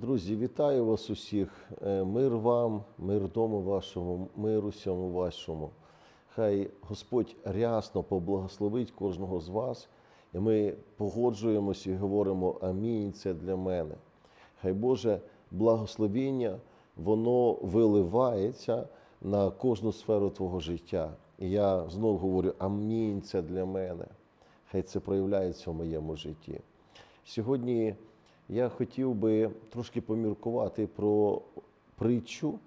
Друзі, вітаю вас усіх. Е, Мир вам, мир дому вашому, мир усьому вашому. Хай Господь рясно поблагословить кожного з вас, і ми погоджуємося і говоримо Амінь. Це для мене. Хай Боже благословіння, воно виливається на кожну сферу твого життя. І я знову говорю Амінь. Це для мене. Хай це проявляється в моєму житті. Сьогодні я хотів би трошки поміркувати про притчу,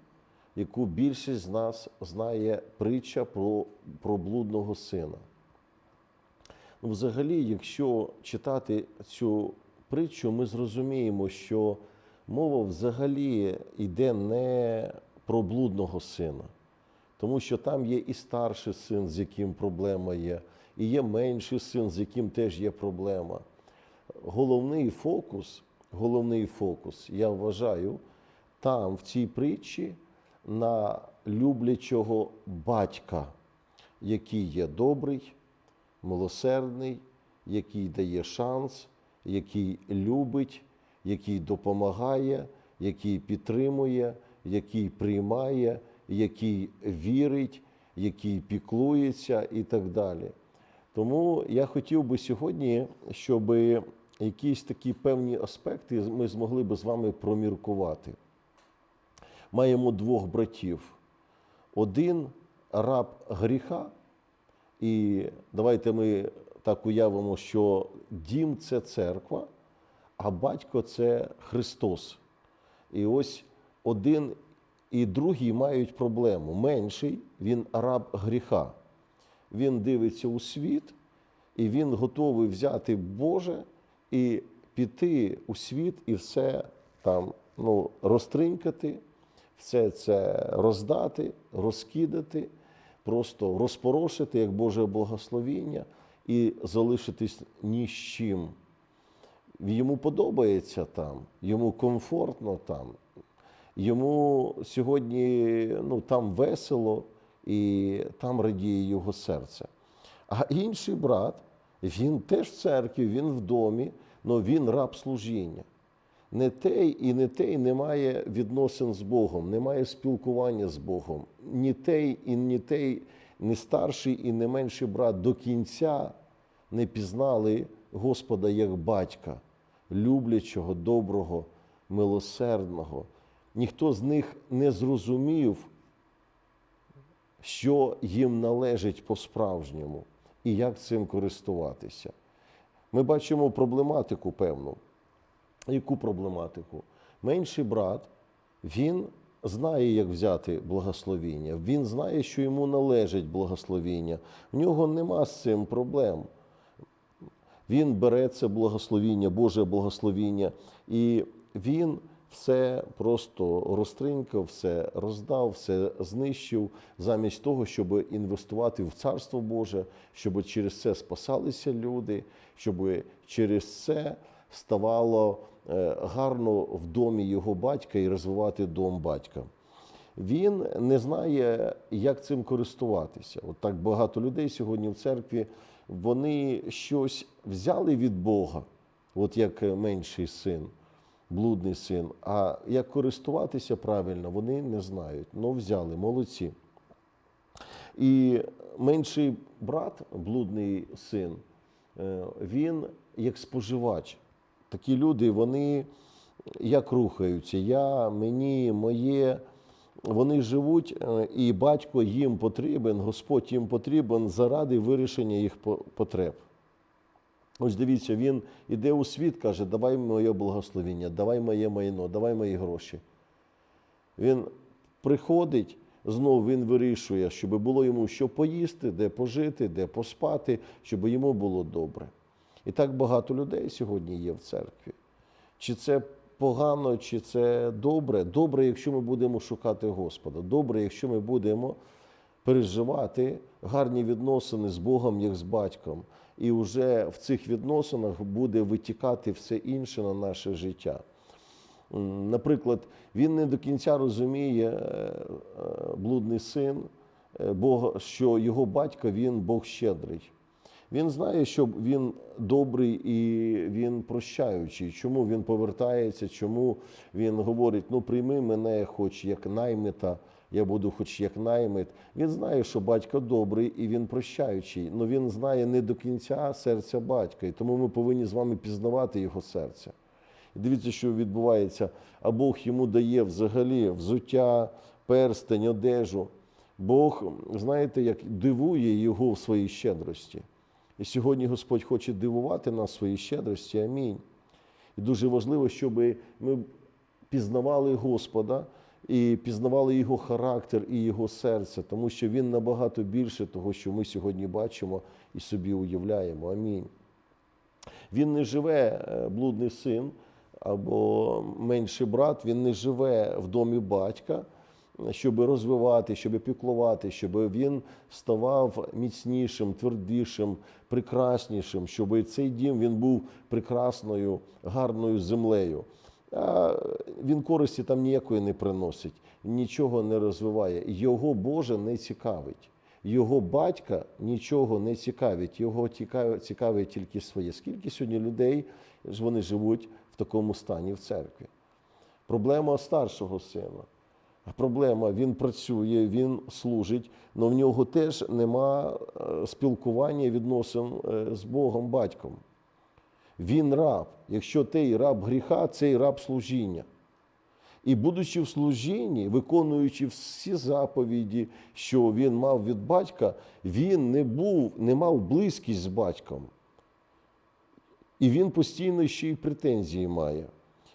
яку більшість з нас знає притча про, про блудного сина. Ну, взагалі, якщо читати цю притчу, ми зрозуміємо, що мова взагалі йде не про блудного сина, тому що там є і старший син, з яким проблема є, і є менший син, з яким теж є проблема. Головний фокус, головний фокус, я вважаю, там, в цій притчі, на люблячого батька, який є добрий, милосердний, який дає шанс, який любить, який допомагає, який підтримує, який приймає, який вірить, який піклується і так далі. Тому я хотів би сьогодні, щоб якісь такі певні аспекти ми змогли би з вами проміркувати. Маємо двох братів. Один раб гріха, і давайте ми так уявимо, що дім це церква, а батько це Христос. І ось один і другий мають проблему. Менший він раб гріха. Він дивиться у світ, і він готовий взяти Боже і піти у світ і все там ну, розтринькати, все це роздати, розкидати, просто розпорошити як Боже благословіння і залишитись ні з чим. Йому подобається там, йому комфортно там, йому сьогодні ну, там весело і там радіє його серце. А інший брат, він теж в церкві, він в домі, але він раб служіння. Не той і не той не має відносин з Богом, немає спілкування з Богом. Ні той і ні той, не старший і не менший брат до кінця не пізнали Господа як батька, люблячого, доброго, милосердного. Ніхто з них не зрозумів, що їм належить по-справжньому і як цим користуватися. Ми бачимо проблематику певну. Яку проблематику? Менший брат, він знає, як взяти благословіння, він знає, що йому належить благословіння. В нього нема з цим проблем. Він бере це благословіння, Боже благословіння, і він все просто розтринькав, все роздав, все знищив, замість того, щоб інвестувати в Царство Боже, щоб через це спасалися люди, щоб через це ставало е, гарно в домі його батька і розвивати дом батька. Він не знає, як цим користуватися. От так багато людей сьогодні в церкві вони щось взяли від Бога, от як менший син, блудний син. А як користуватися правильно, вони не знають. Ну, взяли, молодці. І менший брат, блудний син, е, він як споживач. Такі люди, вони як рухаються, я, мені, моє. Вони живуть, е, і батько їм потрібен, Господь їм потрібен заради вирішення їх потреб. Ось дивіться, він іде у світ, каже, давай моє благословіння, давай моє майно, давай мої гроші. Він приходить, знову він вирішує, щоб було йому що поїсти, де пожити, де поспати, щоб йому було добре. І так багато людей сьогодні є в церкві. Чи це погано, чи це добре? Добре, якщо ми будемо шукати Господа. Добре, якщо ми будемо переживати гарні відносини з Богом, як з батьком. І вже в цих відносинах буде витікати все інше на наше життя. Наприклад, він не до кінця розуміє, е, е, блудний син, е, Бога, що його батько він Бог щедрий. Він знає, що він добрий і він прощаючий. Чому він повертається, чому він говорить: ну прийми мене, хоч як наймита, я буду хоч як наймит. Він знає, що батько добрий і він прощаючий, але він знає не до кінця серця батька. І тому ми повинні з вами пізнавати його серце. І дивіться, що відбувається. А Бог йому дає взагалі взуття, перстень, одежу. Бог, знаєте, як дивує його в своїй щедрості. І сьогодні Господь хоче дивувати нас в своїй щедрості. Амінь. І дуже важливо, щоб ми пізнавали Господа і пізнавали Його характер і Його серце, тому що Він набагато більше того, що ми сьогодні бачимо і собі уявляємо. Амінь. Він не живе, е, блудний син або менший брат, він не живе в домі батька, щоб розвивати, щоб піклувати, щоб він ставав міцнішим, твердішим, прекраснішим, щоб цей дім він був прекрасною, гарною землею. Він користі там ніякої не приносить, нічого не розвиває. Його Боже не цікавить. Його батька нічого не цікавить, його цікавить, цікавить тільки своє. Скільки сьогодні людей вони живуть в такому стані в церкві? Проблема старшого сина. Проблема він працює, він служить, але в нього теж нема е, спілкування відносин е, з Богом батьком. Він раб. Якщо той раб гріха, цей раб служіння. І будучи в служінні, виконуючи всі заповіді, що він мав від батька, він не був, не мав близькість з батьком. І він постійно ще й претензії має.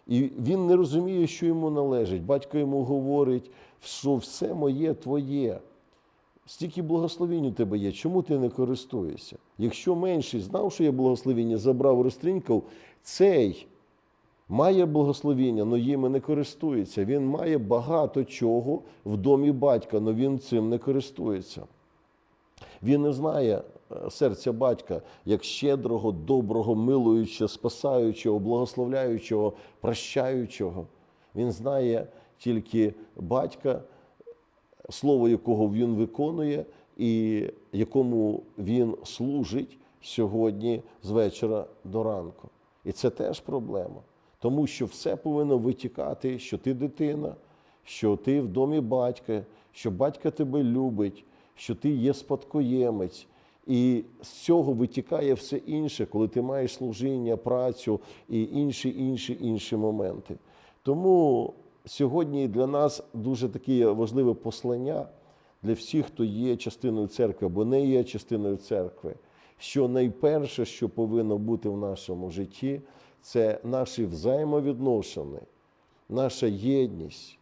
І він не розуміє, що йому належить. Батько йому говорить, що все моє твоє. Стільки благословінь у тебе є, чому ти не користуєшся? Якщо менший знав, що є благословіння, забрав розтринькав, цей має благословіння, але їм не користується. Він має багато чого в домі батька, але він цим не користується. Він не знає е, серця батька як щедрого, доброго, милуючого, спасаючого, благословляючого, прощаючого. Він знає тільки батька, слово якого він виконує, і якому він служить сьогодні з вечора до ранку. І це теж проблема. Тому що все повинно витікати, що ти дитина, що ти в домі батька, що батька тебе любить, що ти є спадкоємець. І з цього витікає все інше, коли ти маєш служіння, працю і інші, інші, інші моменти. Тому сьогодні для нас дуже таке важливе послання для всіх, хто є частиною церкви або не є частиною церкви, що найперше, що повинно бути в нашому житті, це наші взаємовідношення, наша єдність,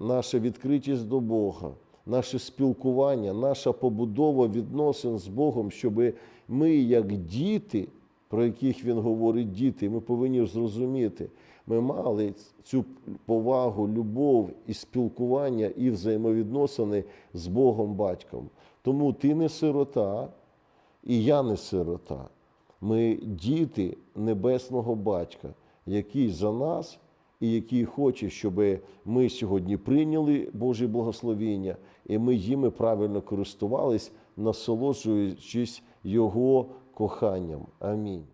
наша відкритість до Бога, наше спілкування, наша побудова відносин з Богом, щоб ми, як діти, про яких він говорить діти, ми повинні зрозуміти, ми мали цю повагу, любов і спілкування і взаємовідносини з Богом батьком. Тому ти не сирота, і я не сирота. Ми діти небесного батька, який за нас і який хоче, щоб ми сьогодні прийняли Боже благословіння, і ми їми правильно користувались, насолоджуючись Його коханням. Амінь.